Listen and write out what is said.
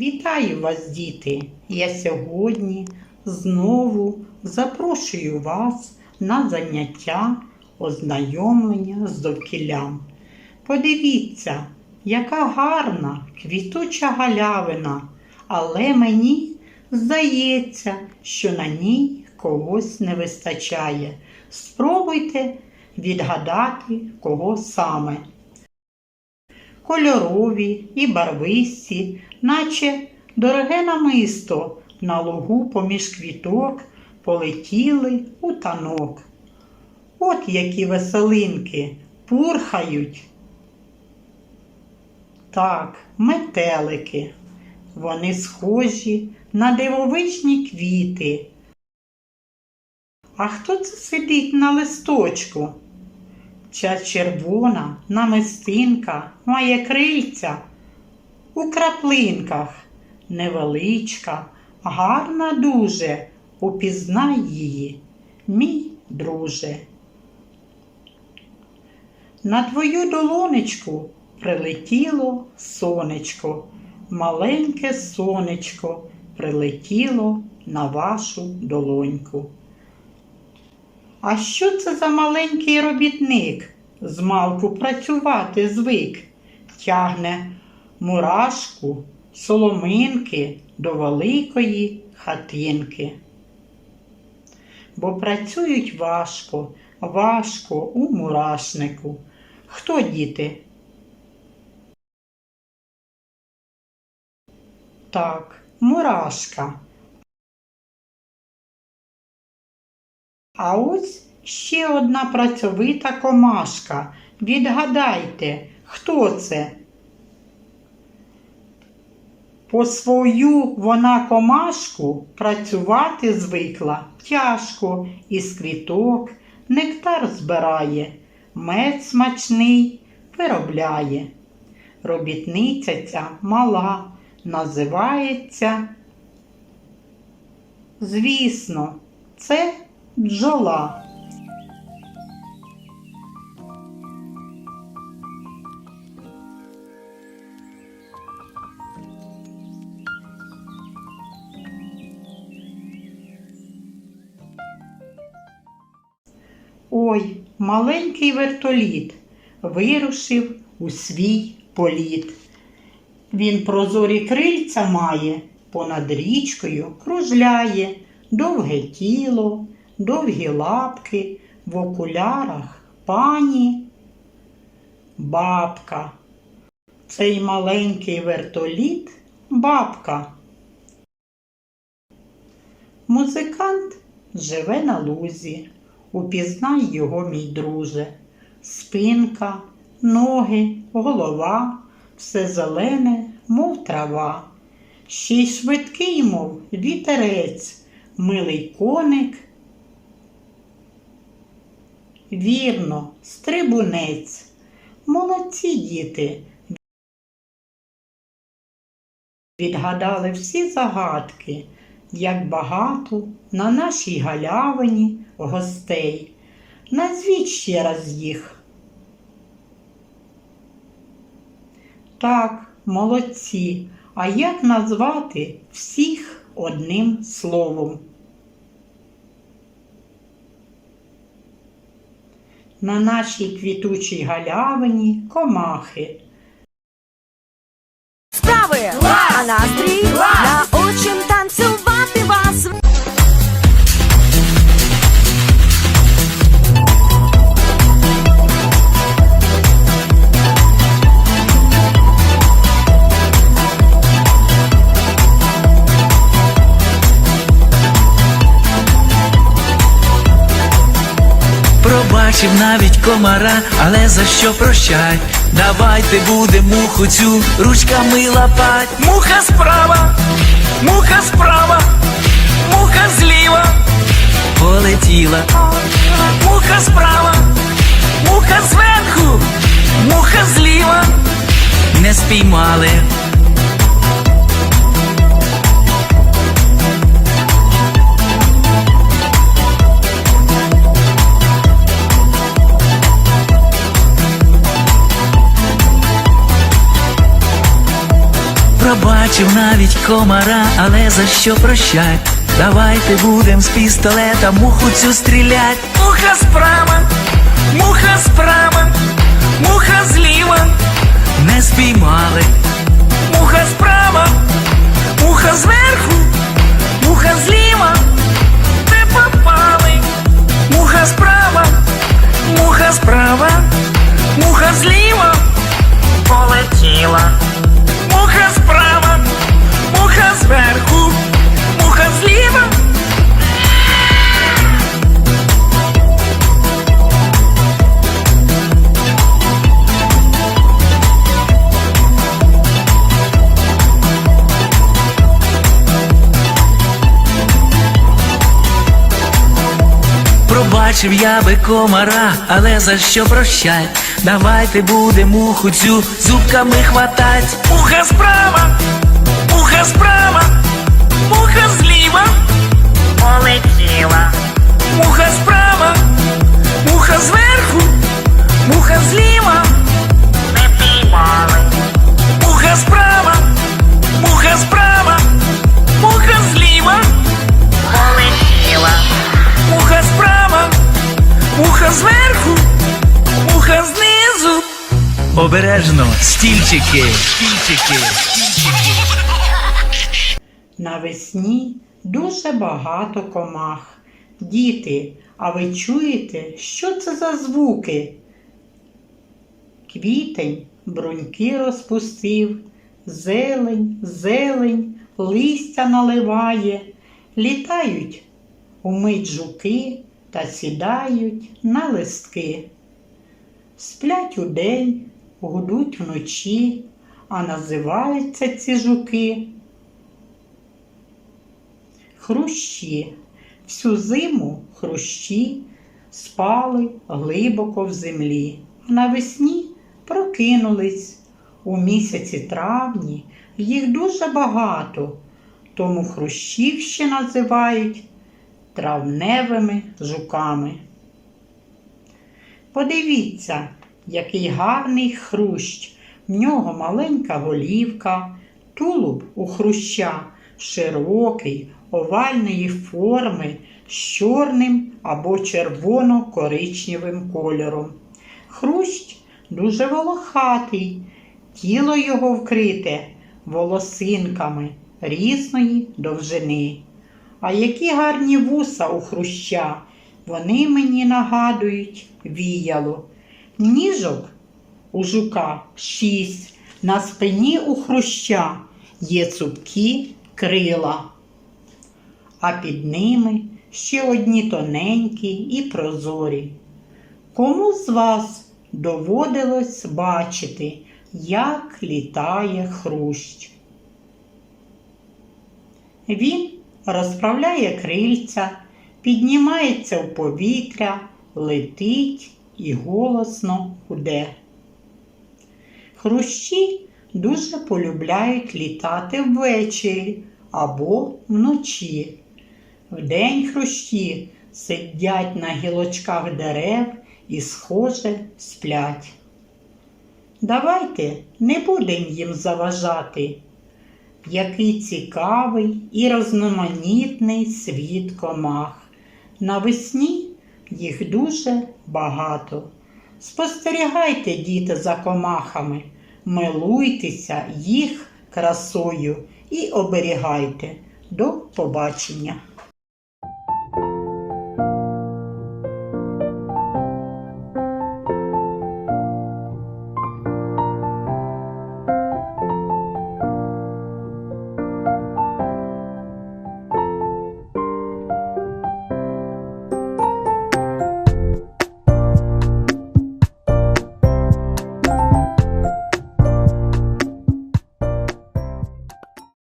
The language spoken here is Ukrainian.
Вітаю вас, діти! Я сьогодні знову запрошую вас на заняття ознайомлення з довкіллям. Подивіться, яка гарна квітуча галявина, але мені здається, що на ній когось не вистачає. Спробуйте відгадати, кого саме кольорові і барвисті, наче дороге намисто на лугу поміж квіток полетіли у танок. От які веселинки пурхають. Так, метелики. Вони схожі на дивовижні квіти. А хто це сидить на листочку? Ця червона намистинка має крильця у краплинках, невеличка, гарна дуже, упізнай її, мій друже. На твою долонечку прилетіло сонечко, маленьке сонечко прилетіло на вашу долоньку. А що це за маленький робітник? Змалку працювати звик, тягне мурашку, соломинки до великої хатинки. Бо працюють важко, важко у мурашнику. Хто діти? Так, мурашка. А ось ще одна працьовита комашка. Відгадайте, хто це? По свою вона комашку працювати звикла тяжко, із квіток нектар збирає, мед смачний виробляє. Робітниця ця мала, називається, звісно, це бджола. Ой, маленький вертоліт вирушив у свій політ. Він прозорі крильця має, понад річкою кружляє, довге тіло, довгі лапки, в окулярах пані бабка. Цей маленький вертоліт бабка. Музикант живе на лузі, упізнай його, мій друже. Спинка, ноги, голова, все зелене, мов трава. Ще й швидкий, мов вітерець, милий коник. Вірно, стрибунець. Молодці діти. Відгадали всі загадки, як багато на нашій галявині гостей. Назвіть ще раз їх. Так, молодці. А як назвати всіх одним словом? На нашій квітучій галявині комахи. Справи! А настрій научим Пробачив навіть комара, але за що прощать? Давайте буде муху цю ручками лапать. Муха справа, муха справа, муха зліва полетіла. Муха справа, муха зверху, муха зліва не спіймали. Пробачив навіть комара, але за що прощать? Давайте будем з пістолета муху цю стрілять. Муха справа, муха справа, муха зліва, Пробачив я би комара, але за що прощать? Давайте буде муху цю зубками хватать. Муха справа, муха справа, муха зліва, полетіла. Муха справа, Обережно, стільчики, стільчики, стільчики. Навесні дуже багато комах. Діти, а ви чуєте, що це за звуки? Квітень бруньки розпустив, зелень, зелень, листя наливає, літають умить жуки та сідають на листки. Сплять удень, гудуть вночі, а називаються ці жуки хрущі. Всю зиму хрущі спали глибоко в землі. А навесні прокинулись. У місяці травні їх дуже багато, тому хрущів ще називають травневими жуками. Подивіться, який гарний хрущ. В нього маленька голівка, тулуб у хруща широкий, овальної форми з чорним або червоно-коричневим кольором. Хрущ дуже волохатий, тіло його вкрите волосинками різної довжини. А які гарні вуса у хруща, вони мені нагадують віяло. Ніжок у жука шість, на спині у хруща є цупкі крила, а під ними ще одні тоненькі і прозорі. Кому з вас доводилось бачити, як літає хрущ? Він розправляє крильця, піднімається в повітря, летить і голосно гуде. Хрущі дуже полюбляють літати ввечері або вночі. Вдень хрущі сидять на гілочках дерев і, схоже, сплять. Давайте не будемо їм заважати. Який цікавий і розноманітний світ комах. Навесні їх дуже багато. Спостерігайте, діти, за комахами, милуйтеся їх красою і оберігайте. До побачення!